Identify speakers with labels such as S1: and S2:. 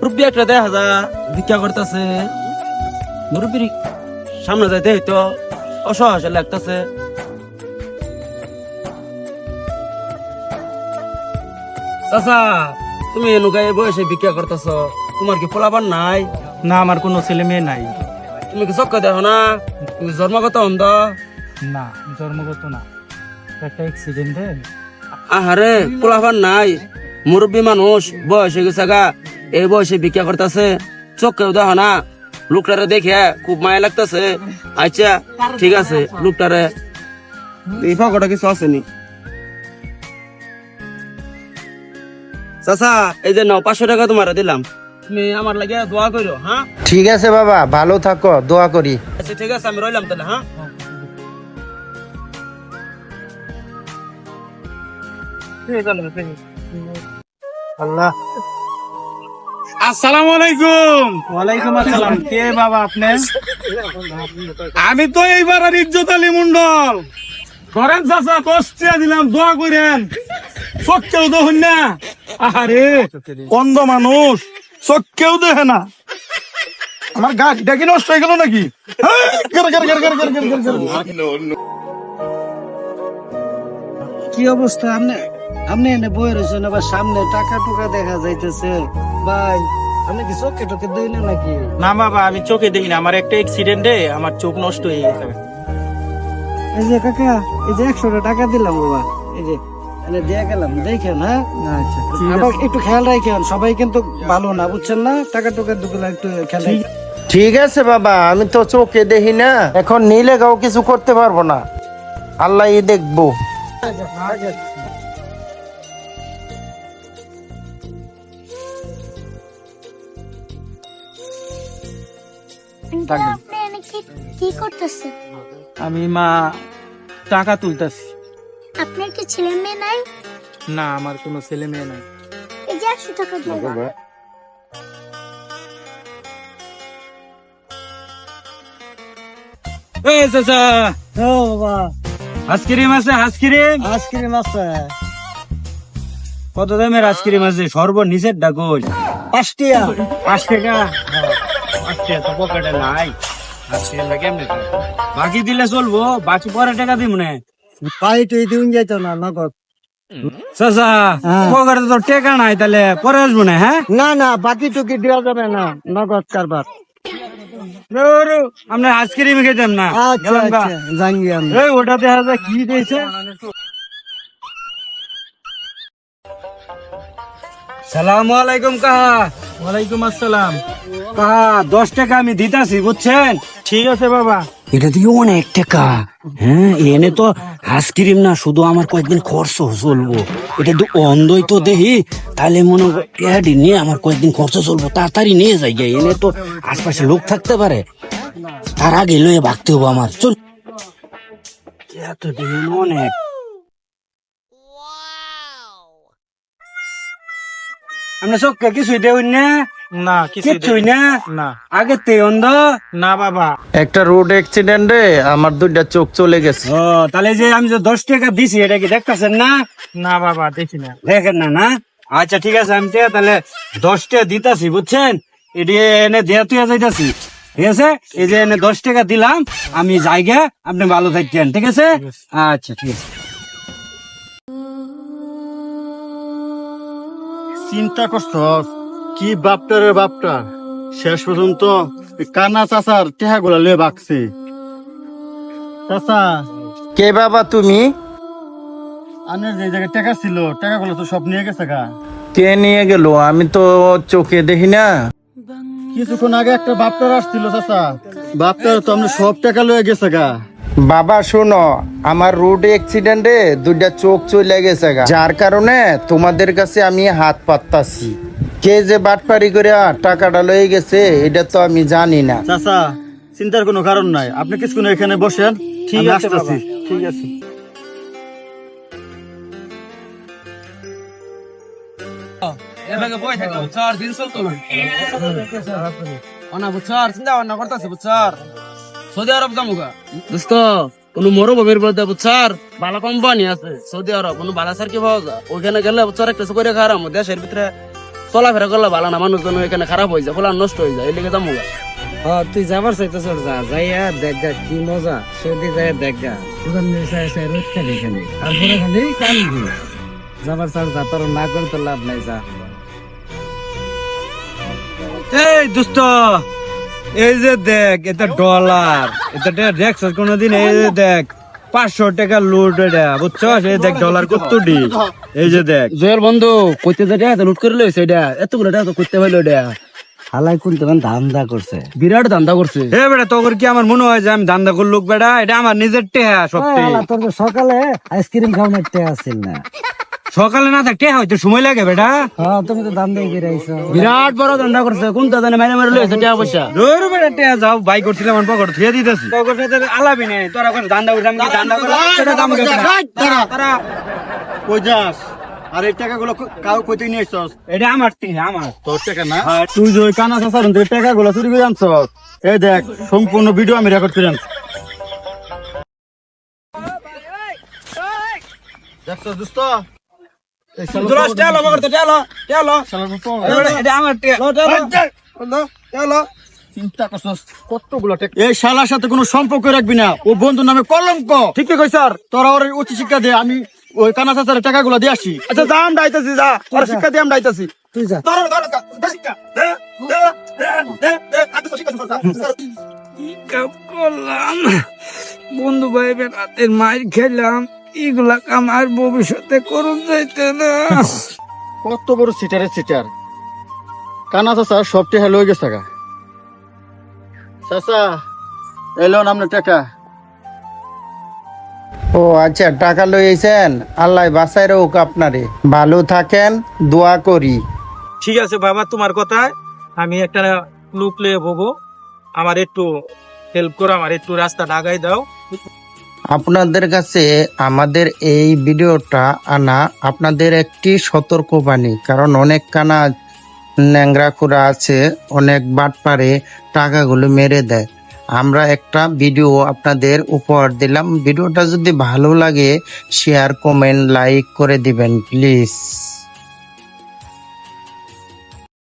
S1: মুরব্বী একটা দেখা যা ভিক্ষা করতেছে। মুরব্বীর সামনে যাইতে হইতো অসহায় লাগতেছে। চাচা তুমি এনুকায় বয়সে ভিক্ষা করতেছ তোমার কি পোলাবার নাই?
S2: না আমার কোনো ছেলে মেয়ে নাই।
S1: তুমি কি চক্ক দেখো না? তুমি জন্মগত অন্ধ?
S2: না জন্মগত না। একটা অ্যাক্সিডেন্টে
S1: আহারে পোলাবার নাই। মুরব্বী মানুষ বয়স হয়ে গেছে গা। এই বয়সে ভিক্ষা করতেছে চোখেও দেখো না লোকটারে দেখে খুব মায়া লাগতেছে। আচ্ছা ঠিক আছে লোকটারে এই ফাঁকটা কিছু আসেনি। চাচা এই যে নাও পাঁচশো টাকা তোমার দিলাম। তুমি আমার লাগে দোয়া করো হ্যাঁ?
S3: ঠিক আছে বাবা ভালো থাকো দোয়া করি।
S1: আচ্ছা ঠিক আছে আমি রইলাম তাহলে হ্যাঁ?
S3: আল্লাহ।
S2: আসসালামু আলাইকুম। ওয়ালাইকুম আসসালাম। কে বাবা আমি তো এইবার আর ইজ্জত আলী মন্ডল করেন চাচা কষ্টিয়া দিলাম দোয়া করেন। চোখকেও দেখুন না। আরে অন্ধ মানুষ। চোখকেও দেখে না। আমার গা ডেকে নষ্ট হয়ে গেল নাকি?
S4: কি অবস্থা আপনার? আপনি এনে বই রয়েছেন আবার সামনে টাকা টুকা দেখা যাইতেছে। ভাই আপনি কি চোখে টোকে দিই না নাকি?
S2: না বাবা আমি চোখে দেখি না। আমার একটা অ্যাক্সিডেন্টে আমার চোখ নষ্ট হয়ে গেছে।
S4: এই যে কাকা এই যে একশো টাকা দিলাম বাবা। এই যে এনে দিয়ে গেলাম দেখেন হ্যাঁ? আচ্ছা আবার একটু খেয়াল রাখেন সবাই কিন্তু ভালো না বুঝছেন না? টাকা টুকা দুগুলো একটু খেয়াল রাখেন।
S3: ঠিক আছে বাবা আমি তো চোখে দেখি না। এখন নিলে কাউ কিছু করতে পারব না। আল্লাহ দেখব।
S5: কি করতেছেন
S2: আমি মা টাকা তুলতেছি।
S5: আপনার কি ছেলে মেয়ে নাই?
S2: না আমার কোনো ছেলে মেয়ে নাই।
S5: এই যে একশো টাকা দিয়ে
S2: এই চাচা।
S4: ও বাবা।
S2: আইসক্রিম আছে আইসক্রিম
S4: আইসক্রিম আছে।
S2: কত দামের আইসক্রিম আছে? সর্বনিচের ডাকল
S4: পাঁচটিয়া
S2: পাঁচ টাকা পাঁচ টাকা। তো পকেটে নাই? বাকি দিলে চলবো বাকি পরে টাকা দিব না।
S4: পাই তুই দিন যাইতো না নগদ।
S2: চাচা
S4: হ্যাঁ।
S2: পকেটে তো টাকা নাই তাহলে পরে আসব না হ্যাঁ?
S4: না না বাকি টুকি দেওয়া যাবে না নগদ কারবার।
S2: আমরা আইসক্রিম খেতাম না।
S4: আচ্ছা। আচ্ছা জানি আমি।
S2: এই ওটা দেখা যায় কি দিয়েছে। সালাম আলাইকুম কাহা। ওয়ালাইকুম আসসালাম। দশ টাকা আমি দিতাছি বুঝছেন? ঠিক আছে বাবা।
S1: এটা দিয়ে অনেক টাকা। হ্যাঁ এনে তো আইসক্রিম না শুধু আমার কয়েকদিন খরচ চলবো। এটা তো অন্ধই তো দেখি তাহলে মনে হয় নিয়ে আমার কয়েকদিন খরচ চলবো। তাড়াতাড়ি নিয়ে যাই গে এনে তো আশপাশে লোক থাকতে পারে। তার আগে লয়ে ভাগতে হব আমার। চল। এত দিন অনেক
S2: আমরা চোখকে কিছুই দেউন না। না কিছুই না? না। আগে তে অন্ধ? না বাবা।
S3: একটা রোড অ্যাক্সিডেন্টে আমার দুইটা চোখ চলে গেছে।
S2: ও তাহলে যে আমি যে দশ টাকা দিছি এটা কি দেখতেছেন না? না বাবা দেখি না। দেখেন না না? আচ্ছা ঠিক আছে আমি তো তাহলে দশ টাকা দিতাছি বুঝছেন? এটি এনে দেয়া তুই যাইতাছি ঠিক আছে? এই যে এনে দশ টাকা দিলাম আমি জায়গা আপনি ভালো থাকছেন ঠিক আছে। আচ্ছা ঠিক আছে।
S6: চিন্তা করছ? কি বাপটার বাপটা? শেষ পর্যন্ত কানা চাচার টেহা গুলা লয়ে বাকছে চাচা।
S3: কে বাবা তুমি?
S6: আনের যে জায়গায় টাকা ছিল টাকা গুলো তো সব নিয়ে গেছে গা।
S3: কে নিয়ে গেল? আমি তো চোখে দেখি না।
S6: কিছুক্ষণ আগে একটা বাপটার আসছিল চাচা। বাপটার তো আমরা সব টাকা লয়ে গেছে গা।
S3: বাবা শোনো আমার রোড অ্যাক্সিডেন্টে দুইটা চোখ চলে গেছে গা। যার কারণে তোমাদের কাছে আমি হাত পাততাছি। কে যে বাটপারি করে টাকাটা লয়ে গেছে এটা তো আমি জানি না।
S6: চাচা চিন্তার কোনো কারণ নাই। আপনি কিছুক্ষণ এখানে বসেন
S2: ঠিক আছে ঠিক আছে।
S1: সৌদি আরব যামুগা দোস্ত কোন মরুভূমির মধ্যে বুঝছার ভালো কোম্পানি আছে। সৌদি আরব কোন ভালো সার কি পাওয়া যায়? ওখানে গেলে বুঝছার একটা করে খারাপ দেশের ভিতরে চলাফেরা করলে ভালো না, মানুষজন এখানে খারাপ হয়ে যায়, ফলান নষ্ট হয়ে যায় এই লেগে
S4: হ্যাঁ তুই যাবার চাইতেছ যা, যাইয়া দেখ গা, কি মজা সেদি যাইয়া দেখ গা। তোদের নেশা এসে রোদ খালি কান্দি যাবার চার যা, তোর না করে তো লাভ নাই, যা।
S2: এই দোস্ত, এই যে দেখ, এটা ডলার, এটা কোনদিন এই যে দেখ। পাঁচশো টাকা লুট এটা বুঝছ এই দেখ ডলার কত ডি এই যে দেখ।
S1: জয়ের বন্ধু কইতে যে টাকা লুট করে লইছে এটা। এতগুলো টাকা তো করতে পারল এটা।
S4: হালাই কোনতে ধান্দা করছে।
S1: বিরাট ধান্দা করছে।
S2: এ বেটা তোর কি আমার মনে হয় যে আমি ধান্দা করলুক লোক বেটা? এটা আমার নিজের টেহা সত্যি।
S4: তোর সকালে আইসক্রিম খাওয়ানোর টেহা আসছিল না।
S2: সকালে না থাক হইতে সময় লাগে বেটা।
S4: হ্যাঁ তুমি তো করে আইছো।
S1: বিরাট বড় ধান্দা করছে। কোন দাদা মেরে মেরে লইছে টাকা পয়সা।
S2: জোর বেটা টেহা যাও বাই করছিলাম আমার পকেট থুয়ে দিতেছি। সাথে আলাবি নেই। তোরা করে ধান্দা আমি কি ধান্দা করে সেটা দাম করে তারা।
S6: কই যাস? আর এই টাকাগুলো কাউ কইতে নিয়ে আসছস?
S2: এটা আমার টেহা আমার।
S6: তোর টাকা না? তুই যে ওই কানা চাচার থেকে টাকাগুলো চুরি করে আনছ এই দেখ সম্পূর্ণ ভিডিও আমি রেকর্ড করে আনছি। দেখছ দোস্ত? এই শালা
S2: তোরা টেহা লো পকেট টেহা লো টেহা লো।
S6: শালার মতো।
S2: এটা আমার টেহা টেহা লো
S6: চিন্তা করছস কতগুলো টাকা এই শালার সাথে কোনো সম্পর্ক রাখবি না। ও বন্ধু নামে কলঙ্ক।
S2: ঠিক কই স্যার।
S6: তোরা ওর উচ্চ শিক্ষা দে আমি ওই কানা চাচার টাকাগুলো দিয়ে আসি।
S2: আচ্ছা যা ওর শিক্ষা দিয়ে আমি ডাইতেছি।
S4: তুই যা।
S2: কাম করলাম? বন্ধু ভাই রাতের মার খেলাম। এগুলা কাম আর ভবিষ্যতে করুন যাইতে না।
S6: কত বড় সিটারে সিটার। কানা চাচা সব টাকা লয়ে গেছে টাকা চাচা এলো নামনে টাকা।
S3: ও আচ্ছা টাকা লইছেন আল্লাহ বাসায় রোক আপনারে। ভালো থাকেন দোয়া করি।
S7: ঠিক আছে বাবা তোমার কথায় আমি একটা লোক লিয়ে বগো আমার একটু হেল্প করো আমার একটু রাস্তা ডাগাই দাও।
S3: আপনাদের কাছে আমাদের এই ভিডিওটা আনা আপনাদের একটি সতর্কবাণী, কারণ অনেক কানা ন্যাংরা আছে, অনেক বাটপারে টাকাগুলো মেরে দেয়। আমরা একটা ভিডিও আপনাদের উপহার দিলাম। ভিডিওটা যদি ভালো লাগে শেয়ার কমেন্ট লাইক করে দিবেন প্লিজ